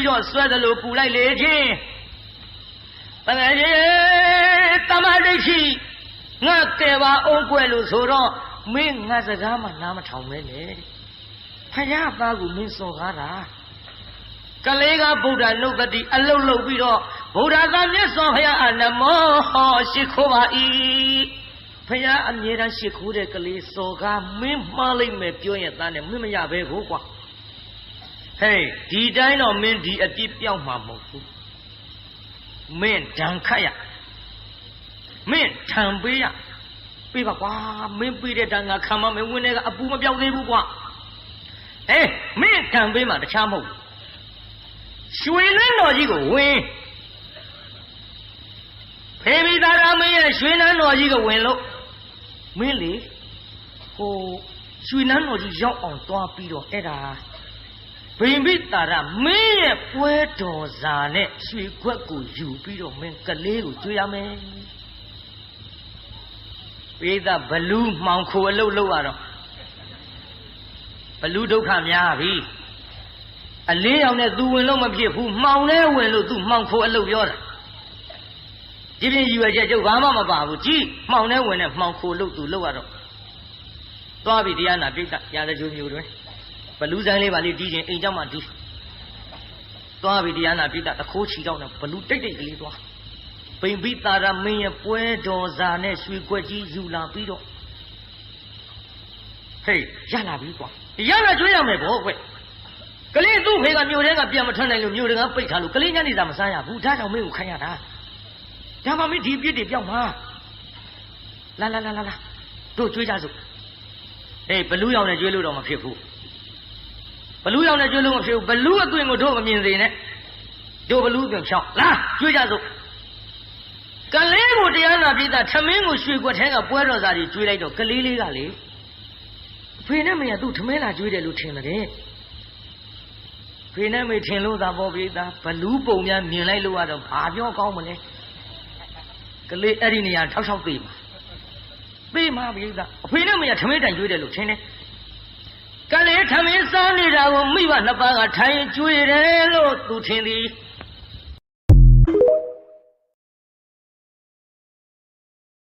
ပြီးတော့ဆွဲသလိုပူလိုက်လေချင်းတကယ်ကြီးတမဒိဋ္ဌိငါကဲပါအောင်ကွယ်လို့ဆိုတော့မင်းငါစကားမှနားမထောင်မဲနဲ့ဖယားသားကိုမင်းစော်ကားတာကလေးကဗုဒ္ဓနုပတိအလုတ်လုတ်ပြီးတော့ဗုဒ္ဓသာမြတ်စွာဘုရားအနမောဟောရှိခိုးပါ၏ဖယားအမြဲတမ်းရှိခိုးတဲ့ကလေးစော်ကားမင်းမှားလိုက်မယ်ပြောရင်သားနဲ့မင်းမရပဲကိုကွာ ဟေးဒီတိုင်းတော့မင်းဒီအပြစ်ပြောက်မှာမဟုတ်ဘူးမင်းဒဏ်ခတ်ရမင်းထံပေးရပေးပါကွာမင်းပေးတဲ့တန်ကခံမမင်းဝင်နေကအပူမပြောက်သေးဘူးကွာအေးမင်းထံပေးမှာတခြားမဟုတ်ရွှေလင်းတော်ကြီးကိုဝင်ဖေဘီသာရမင်းရဲ့ရွှေနန်းတော်ကြီးကိုဝင်လို့မင်းလေဟိုရွှေနန်းတော်ကြီးရောက်အောင်သွားပြီးတော့အဲ့ဒါ ဗိမိတာရမင်းရဲ့ပွဲတော်စာနဲ့ရွှေခွက်ကိုယူပြီးတော့မင်းကလေးကိုကျွေးရမယ်ပိသဘလူးမှောင်ခိုအလုတ်လောက်ရတော့ဘလူးဒုက္ခများပြီအလင်းရောင်နဲ့သူဝင်လို့မဖြစ်ဘူးမှောင်နဲ့ဝင်လို့သူမှောင်ခိုအလုတ်ပြောတာဒီပြင်ယူရချက်ကျုပ်ဘာမှမပါဘူးကြည့်မှောင်နဲ့ဝင်နဲ့မှောင်ခိုလို့သူလောက်ရတော့သွားပြီတရားနာပိဋကရာဇဂျိုးမျိုးတွင် ဘလူးဆိုင်လေးပါလေးတီးရင်အိမ်ကြောက်မှဒီသွားပြီတရားနာပိတတခိုးချီတော့နဲ့ဘလူးတိတ်တိတ်ကလေးသွားပိန်ပိတာရမင်းရဲ့ပွဲတော်စာနဲ့ရွှေခွက်ကြီးယူလာပြီးတော့ဟေးရလာပြီကွာရလာကျွေးရမယ်ဗောကွကလေးသူ့ဖေကမြို့ထဲကပြန်မထွက်နိုင်လို့မြို့တကပိတ်ထားလို့ကလေးညနေစာမစားရဘူးဒါကြောင့်မင်းကိုခိုင်းရတာဒါမှမင်းဒီပြစ်တွေပြောက်မှာလာလာလာလာတို့ကျွေးကြစို့ဟေးဘလူးရောင်နဲ့ကျွေးလို့တော့မဖြစ်ဘူး ဘလူးရောင်နဲ့ကျွေးလို့မဖြစ်ဘူးဘလူးအသွင်ကိုတို့မမြင်စေနဲ့တို့ဘလူးအသွင်ဖြောင်းလာကျွေးကြစို့ကလေးကိုတရားနာပြတာထမင်းကိုရွှေကွက်ထဲကပွဲတော်စာကြီးကျွေးလိုက်တော့ကလေးလေးကလေဖေနဲ့မရသူ့ထမင်းလာကျွေးတယ်လို့ထင်တယ်ဖေနဲ့မေထင်လို့သာပေါ်ပြတာဘလူးပုံများမြင်လိုက်လို့ကတော့ဘာပြောကောင်းမလဲကလေးအဲ့ဒီနေရာထောက်ထောက်သေးမှာသေးမှာပြတာအဖေနဲ့မရထမင်းတိုင်ကျွေးတယ်လို့ထင်တယ်ကလေးထမင်း စားနေတာကိုမိဘနှစ်ပါးကထိုင်ကျွေးတယ်လို့သူထင်သည်